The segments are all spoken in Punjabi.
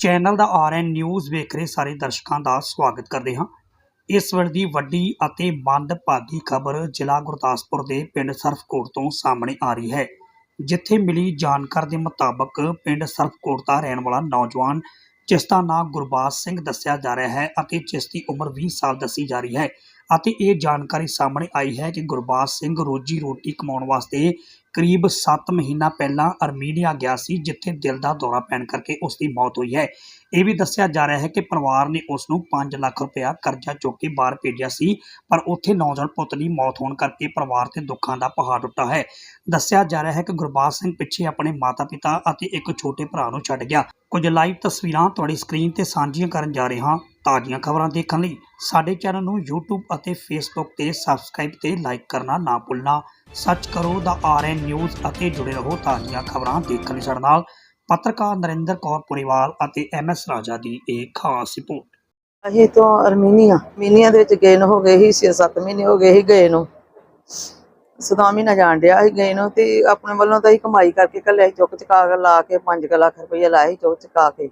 ਚੈਨਲ ਦਾ ਆਰਐਨ ਨਿਊਜ਼ ਵੇਖ ਰਹੇ ਸਾਰੇ ਦਰਸ਼ਕਾਂ ਦਾ ਸਵਾਗਤ ਕਰਦੇ ਹਾਂ। ਇਸ ਵੇਲੇ ਦੀ ਵੱਡੀ ਅਤੇ ਮੰਦਭਾਗੀ ਖਬਰ ਜ਼ਿਲ੍ਹਾ ਗੁਰਦਾਸਪੁਰ ਦੇ ਪਿੰਡ ਸਰਫਕੋਟ ਤੋਂ ਸਾਹਮਣੇ ਆ ਰਹੀ ਹੈ, ਜਿੱਥੇ ਮਿਲੀ ਜਾਣਕਾਰੀ ਦੇ ਮੁਤਾਬਕ ਪਿੰਡ ਸਰਫਕੋਟ ਦਾ ਰਹਿਣ ਵਾਲਾ ਨੌਜਵਾਨ ਜਿਸ ਦਾ ਨਾਮ ਗੁਰਬਾਜ ਸਿੰਘ ਦੱਸਿਆ ਜਾ ਰਿਹਾ ਹੈ ਅਤੇ ਜਿਸ ਦੀ ਉਮਰ 20 ਸਾਲ ਦੱਸੀ ਜਾ ਰਹੀ ਹੈ ਅਤੇ ਇਹ ਜਾਣਕਾਰੀ ਸਾਹਮਣੇ ਆਈ ਹੈ ਕਿ ਗੁਰਬਾਜ ਸਿੰਘ ਰੋਜੀ ਰੋਟੀ ਕਮਾਉਣ ਵਾਸਤੇ ਕਰੀਬ ਸੱਤ ਮਹੀਨਾ ਪਹਿਲਾਂ ਅਰਮੀਨੀਆ ਗਿਆ ਸੀ, ਜਿੱਥੇ ਦਿਲ ਦਾ ਦੌਰਾ ਪੈਣ ਕਰਕੇ ਉਸ ਦੀ ਮੌਤ ਹੋਈ ਹੈ। ਇਹ ਵੀ ਦੱਸਿਆ ਜਾ ਰਿਹਾ ਹੈ ਕਿ ਪਰਿਵਾਰ ਨੇ ਉਸ ਨੂੰ 5 ਲੱਖ ਰੁਪਇਆ ਕਰਜ਼ਾ ਚੁੱਕ ਕੇ ਬਾਹਰ ਭੇਜਿਆ ਸੀ, ਪਰ ਉੱਥੇ ਨੌਜਵਾਨ ਪੁੱਤ ਦੀ ਮੌਤ ਹੋਣ ਕਰਕੇ ਪਰਿਵਾਰ ਤੇ ਦੁੱਖਾਂ ਦਾ ਪਹਾੜ ਟੁੱਟਾ ਹੈ। ਦੱਸਿਆ ਜਾ ਰਿਹਾ ਹੈ ਕਿ ਗੁਰਬਾਜ ਸਿੰਘ ਪਿੱਛੇ ਆਪਣੇ ਮਾਤਾ-ਪਿਤਾ ਅਤੇ ਇੱਕ ਛੋਟੇ ਭਰਾ ਨੂੰ ਛੱਡ ਗਿਆ। ਕੁਝ ਲਾਈਵ ਤਸਵੀਰਾਂ ਤੁਹਾਡੀ ਸਕਰੀਨ ਤੇ ਸਾਂਝੀਆਂ ਕਰਨ ਜਾ ਰਹੇ ਹਾਂ। ਤਾਜ਼ੀਆਂ ਖਬਰਾਂ ਦੇਖਣ ਲਈ ਸਾਡੇ ਚੈਨਲ ਨੂੰ YouTube ਅਤੇ Facebook ਤੇ ਸਬਸਕ੍ਰਾਈਬ ਤੇ ਲਾਈਕ ਕਰਨਾ ਨਾ ਭੁੱਲਣਾ। ਸਰਚ ਕਰੋ ਦਾ ਆਰਐਨ ਨਿਊਜ਼ ਅਤੇ ਜੁੜੇ ਰਹੋ ਤਾਜ਼ੀਆਂ ਖਬਰਾਂ ਦੇਖਣ ਲਈ ਸਾਡੇ ਨਾਲ। ਪੱਤਰਕਾਰ ਨਰਿੰਦਰ ਕੌਰ ਪੁਰੀਵਾਲ ਅਤੇ ਐਮਐਸ ਰਾਜਾ ਦੀ ਇਹ ਖਾਸ ਰਿਪੋਰਟ। ਅਸੀਂ ਤੋਂ ਅਰਮੀਨੀਆ ਮੀਨੀਆ ਦੇ ਵਿੱਚ ਗਏ ਨੂੰ ਹੋ ਗਏ ਹੀ 6-7 ਮਹੀਨੇ ਹੋ ਗਏ ਹੀ ਗਏ ਨੂੰ। ਸਦਾ ਮਹੀਨਾ ਜਾਣ ਡਿਆ ਸੀ ਗਏ ਨੂੰ ਤੇ ਆਪਣੇ ਵੱਲੋਂ ਤਾਂ ਹੀ ਕਮਾਈ ਕਰਕੇ ਕੱਲਿਆ ਸੀ, ਚੁੱਕ ਚੁਕਾ ਕੇ ਲਾ ਕੇ 5 ਲੱਖ ਰੁਪਏ ਲਾਏ ਚੁੱਕ ਚੁਕਾ ਕੇ।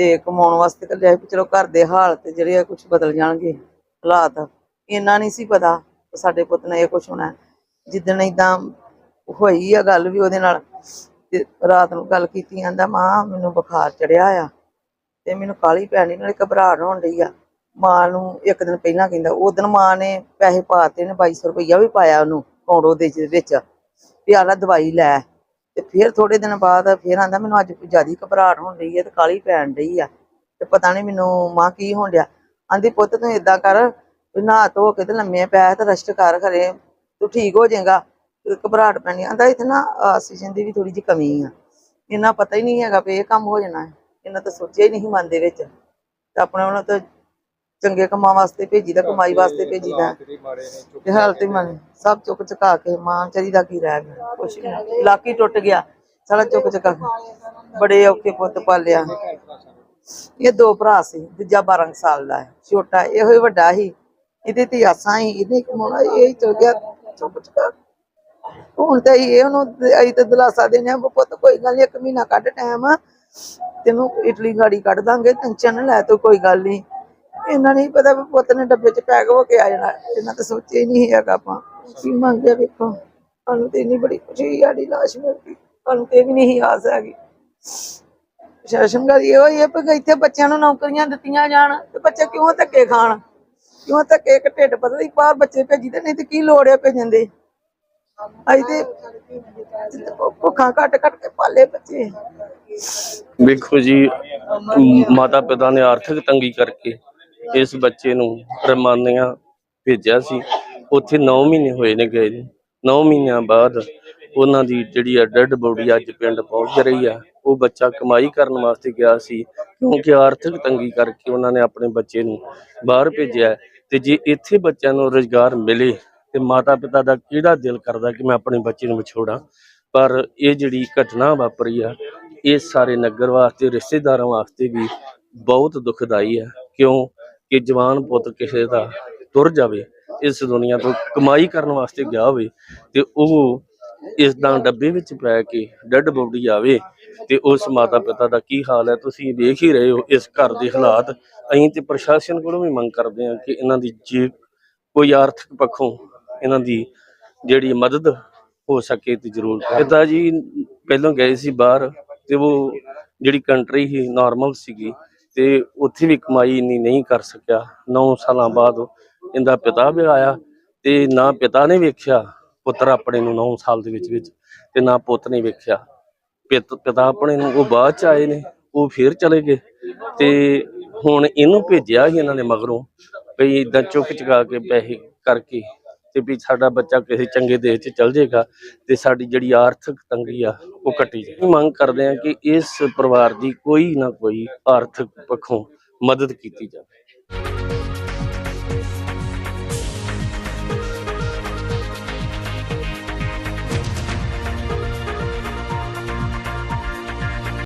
ਤੇ ਕਮਾਉਣ ਵਾਸਤੇ ਕੱਲਿਆ ਵੀ ਚਲੋ ਘਰ ਦੇ ਹਾਲਤ ਜਿਹੜੇ ਆ ਕੁਝ ਬਦਲ ਜਾਣਗੇ ਹਾਲਾਤ। ਇੰਨਾ ਨਹੀਂ ਸੀ ਪਤਾ ਸਾਡੇ ਪੁੱਤ ਨੇ ਇਹ ਕੁਝ ਹੋਣਾ। ਜਿੱਦਣ ਇਦਾਂ ਹੋਈ ਆ ਗੱਲ ਵੀ ਉਹਦੇ ਨਾਲ ਤੇ ਰਾਤ ਨੂੰ ਗੱਲ ਕੀਤੀ ਆਂਦਾ ਮਾਂ, ਮੈਨੂੰ ਬੁਖਾਰ ਚੜਿਆ ਆ ਤੇ ਮੈਨੂੰ ਕਾਲੀ ਪੈਣੀ ਨਾਲੇ ਘਬਰਾਹਟ ਹੋਣ ਡਈ ਆ। ਮਾਂ ਨੂੰ ਇੱਕ ਦਿਨ ਪਹਿਲਾਂ ਕਹਿੰਦਾ, ਉਹ ਦਿਨ ਮਾਂ ਨੇ ਪੈਸੇ ਪਾਤੇ ਨੇ 2200 ਰੁਪਈਆ ਵੀ ਪਾਇਆ ਉਹਨੂੰ ਕੌਂਡੋ ਦੇ ਵਿੱਚ। ਵੀ ਆਲਾ ਦਵਾਈ ਲੈ। ਤੇ ਫਿਰ ਥੋੜੇ ਦਿਨ ਬਾਅਦ ਫਿਰ ਆਂਦਾ ਮੈਨੂੰ ਅੱਜ ਜਿਆਦੀ ਘਬਰਾਹਟ ਹੋਣ ਰਹੀ ਹੈ ਤੇ ਕਾਲੀ ਪੈਣ ਰਹੀ ਆ ਤੇ ਪਤਾ ਨਹੀਂ ਮੈਨੂੰ ਮਾਂ ਕੀ ਹੋਣ ਡਿਆ। ਆਂਦੀ, ਪੁੱਤ ਤੂੰ ਏਦਾਂ ਕਰ ਨਹਾ ਧੋ ਕੇ ਤੇ ਲੰਮੇ ਪੈ ਤੇ ਰੈਸਟ ਕਰ ਖਰੇ ਤੂੰ ਠੀਕ ਹੋ ਜਾਏਗਾ। ਘਬਰਾਹਟ ਪੈਣੀ ਆਂਦਾ, ਇੱਥੇ ਨਾ ਆਕਸੀਜਨ ਦੀ ਵੀ ਥੋੜੀ ਜਿਹੀ ਕਮੀ ਆ। ਇਹਨਾਂ ਪਤਾ ਹੀ ਨਹੀਂ ਹੈਗਾ ਵੀ ਇਹ ਕੰਮ ਹੋ ਜਾਣਾ ਇਹਨਾਂ ਤਾਂ ਸੋਚਿਆ ਹੀ ਨਹੀਂ ਮਨ ਦੇ ਵਿੱਚ। ਤੇ ਆਪਣੇ ਉਹਨਾਂ ਤਾਂ ਚੰਗੇ ਕੰਮਾਂ ਵਾਸਤੇ ਭੇਜੀਦਾ ਕਮਾਈ ਵਾਸਤੇ ਭੇਜੀਦਾ। ਤੇ ਹਾਲਤ ਹੀ ਮਨ ਸਭ ਚੁੱਕ ਚੁਕਾ ਕੇ ਮਾਂ ਚਰੀ ਦਾ ਕੀ ਰਹਿ ਗਿਆ ਕੁਛ ਨਹੀਂ। ਲਾਕੀ ਟੁੱਟ ਗਿਆ ਸਾਰਾ ਚੁੱਕ ਚੁਕਾ ਬੜੇ ਔਖੇ ਪੁੱਤ ਪਾਲਿਆ ਇਹ ਦੋ ਭਰਾ ਸੀ ਦੂਜਾ 12 ਕੁ ਸਾਲ ਦਾ ਹੈ ਛੋਟਾ ਇਹੋ ਹੀ ਵੱਡਾ ਸੀ। ਇਹਦੇ ਤੇ ਆਸਾਂ ਹੀ ਇਹਨੇ ਕਮਾਉਣਾ ਇਹ ਹੀ ਚਲ ਗਿਆ ਚੁੱਕ ਚੁਕਾ। ਹੁਣ ਤਾਂ ਇਹ ਉਹਨੂੰ ਅਸੀਂ ਤੇ ਦਿਲਾਸਾ ਦੇਣੇ ਪੁੱਤ ਕੋਈ ਗੱਲ ਨਹੀਂ ਇੱਕ ਮਹੀਨਾ ਕੱਢ ਟਾਈਮ ਤੈਨੂੰ ਇਟਲੀ ਗਾੜੀ ਕੱਢ ਦਾਂਗੇ ਟੈਨਸ਼ਨ ਨਾ ਲੈ ਤੂੰ ਕੋਈ ਗੱਲ ਨਹੀਂ ਇਹਨਾਂ ਨਹੀਂ ਪਤਾ ਵੀ ਪੁੱਤ ਨੇ ਡੱਬੇ 'ਚ ਪੈਕ ਹੋ ਕੇ ਆ ਜਾਣਾ। ਇਹਨਾਂ ਤਾਂ ਸੋਚਿਆ ਹੀ ਨਹੀਂ ਹੈਗਾ ਆਪਾਂ। ਕੀ ਮੰਗਿਆ ਵੇਖੋ ਸਾਨੂੰ ਤੇ ਇੰਨੀ ਬੜੀ ਖੁਸ਼ੀ ਸਾਡੀ ਲਾਸ਼ ਮਿਲ ਗਈ। ਸਾਨੂੰ ਤੇ ਵੀ ਨਹੀਂ ਆਸ ਹੈਗੀ। ਸ਼ਾਸਨ ਗੱਲ ਇਹੋ ਹੀ ਹੈ ਕਿ ਇੱਥੇ ਬੱਚਿਆਂ ਨੂੰ ਨੌਕਰੀਆਂ ਦਿੱਤੀਆਂ ਜਾਣ ਤੇ ਬੱਚੇ ਕਿਉਂ ਧੱਕੇ ਖਾਣ? ਕਿਉਂ ਧੱਕੇ ਇੱਕ ਢਿੱਡ ਪਤਲੀ ਬਾਹਰ ਬੱਚੇ ਭੇਜੀਦੇ ਨਹੀਂ ਤੇ ਕੀ ਲੋੜ ਹੈ ਭੇਜਣ ਦੀ? ਅਸੀਂ ਤੇ ਭੁੱਖਾਂ ਕੱਟ ਕੱਟ ਕੇ ਪਾਲੇ ਬੱਚੇ। ਵੇਖੋ ਜੀ ਮਾਤਾ ਪਿਤਾ ਨੇ ਆਰਥਿਕ ਤੰਗੀ ਕਰਕੇ ਇਸ ਬੱਚੇ ਨੂੰ ਰਮਾਨੀਆਂ ਭੇਜਿਆ ਸੀ। ਉੱਥੇ 9 ਮਹੀਨੇ ਹੋਏ ਨੇ ਗਏ ਨੂੰ। 9 ਮਹੀਨਿਆਂ ਬਾਅਦ ਉਹਨਾਂ ਦੀ ਜਿਹੜੀ ਆ ਡੈਡ ਬੋਡੀ ਅੱਜ ਪਿੰਡ ਪਹੁੰਚ ਰਹੀ ਆ। ਉਹ ਬੱਚਾ ਕਮਾਈ ਕਰਨ ਵਾਸਤੇ ਗਿਆ ਸੀ, ਕਿਉਂਕਿ ਆਰਥਿਕ ਤੰਗੀ ਕਰਕੇ ਉਹਨਾਂ ਨੇ ਆਪਣੇ ਬੱਚੇ ਨੂੰ ਬਾਹਰ ਭੇਜਿਆ ਤੇ ਜੇ ਇੱਥੇ ਬੱਚਿਆਂ ਨੂੰ ਰੋਜ਼ਗਾਰ ਮਿਲੇ ਤੇ ਮਾਤਾ ਪਿਤਾ ਦਾ ਕਿਹੜਾ ਦਿਲ ਕਰਦਾ ਕਿ ਮੈਂ ਆਪਣੇ ਬੱਚੇ ਨੂੰ ਵਿਛੋੜਾਂ? ਪਰ ਇਹ ਜਿਹੜੀ ਘਟਨਾ ਵਾਪਰੀ ਆ, ਇਹ ਸਾਰੇ ਨਗਰ ਵਾਸਤੇ, ਰਿਸ਼ਤੇਦਾਰਾਂ ਵਾਸਤੇ ਵੀ ਬਹੁਤ ਦੁਖਦਾਈ ਹੈ ਕਿਉਂ? ਕਿ ਜਵਾਨ ਪੁੱਤ ਕਿਸੇ ਦਾ ਤੁਰ ਜਾਵੇ, ਇਸ ਦੁਨੀਆ ਤੋਂ ਕਮਾਈ ਕਰਨ ਵਾਸਤੇ ਗਿਆ ਹੋਵੇ ਤੇ ਉਹ ਇਸ ਦਾ ਡੱਬੇ ਵਿੱਚ ਪੈ ਕੇ ਡੈੱਡ ਬੋਡੀ ਆਵੇ ਤੇ ਉਸ ਮਾਤਾ ਪਿਤਾ ਦਾ ਕੀ ਹਾਲ ਹੈ, ਤੁਸੀਂ ਦੇਖ ਹੀ ਰਹੇ ਹੋ ਇਸ ਘਰ ਦੇ ਹਾਲਾਤ। ਅਸੀਂ ਤੇ ਪ੍ਰਸ਼ਾਸਨ ਕੋਲੋਂ ਵੀ ਮੰਗ ਕਰਦੇ ਹਾਂ ਕਿ ਇਹਨਾਂ ਦੀ ਜੇ ਕੋਈ ਆਰਥਿਕ ਪੱਖੋਂ ਇਹਨਾਂ ਦੀ ਜਿਹੜੀ ਮਦਦ ਹੋ ਸਕੇ ਤੇ ਜ਼ਰੂਰ ਪਿਤਾ ਜੀ ਪਹਿਲਾਂ ਗਏ ਸੀ ਬਾਹਰ ਤੇ ਉਹ ਜਿਹੜੀ ਕੰਟਰੀ ਸੀ ਨਾਰਮਲ ਸੀਗੀ। ਤੇ ਉੱਥੇ ਵੀ ਕਮਾਈ ਇੰਨੀ ਨਹੀਂ ਕਰ ਸਕਿਆ। 9 ਸਾਲਾਂ ਬਾਅਦ ਇਹਦਾ ਪਿਤਾ ਵੀ ਆਇਆ ਤੇ ਨਾ ਪਿਤਾ ਨੇ ਵੇਖਿਆ, ਪੁੱਤਰ ਆਪਣੇ ਨੂੰ 9 ਸਾਲ ਦੇ ਵਿੱਚ ਵਿੱਚ ਤੇ ਨਾ ਪੁੱਤ ਨੇ ਵੇਖਿਆ। ਪਿਤ- ਪਿਤਾ ਆਪਣੇ ਨੂੰ ਉਹ ਬਾਅਦ ਚ ਆਏ ਨੇ, ਉਹ ਫੇਰ ਚਲੇ ਗਏ ਤੇ ਹੁਣ ਇਹਨੂੰ ਭੇਜਿਆ ਸੀ ਇਹਨਾਂ ਨੇ ਮਗਰੋਂ ਵੀ ਇਦਾਂ ਚੁੱਕ ਚੁਕਾ ਕੇ ਪੈਸੇ ਕਰਕੇ ਤੇ ਵੀ ਸਾਡਾ ਬੱਚਾ ਕਿਸੇ ਚੰਗੇ ਦੇਸ਼ 'ਚ ਚਲ ਜਾਏਗਾ ਤੇ ਸਾਡੀ ਜਿਹੜੀ ਆਰਥਿਕ ਤੰਗੀ ਆ, ਉਹ ਕੱਟੀ ਜਾਏ ਮੰਗ ਕਰਦੇ ਆ ਕਿ ਇਸ ਪਰਿਵਾਰ ਦੀ ਕੋਈ ਨਾ ਕੋਈ ਆਰਥਿਕ ਪੱਖੋਂ ਮਦਦ ਕੀਤੀ ਜਾਵੇ।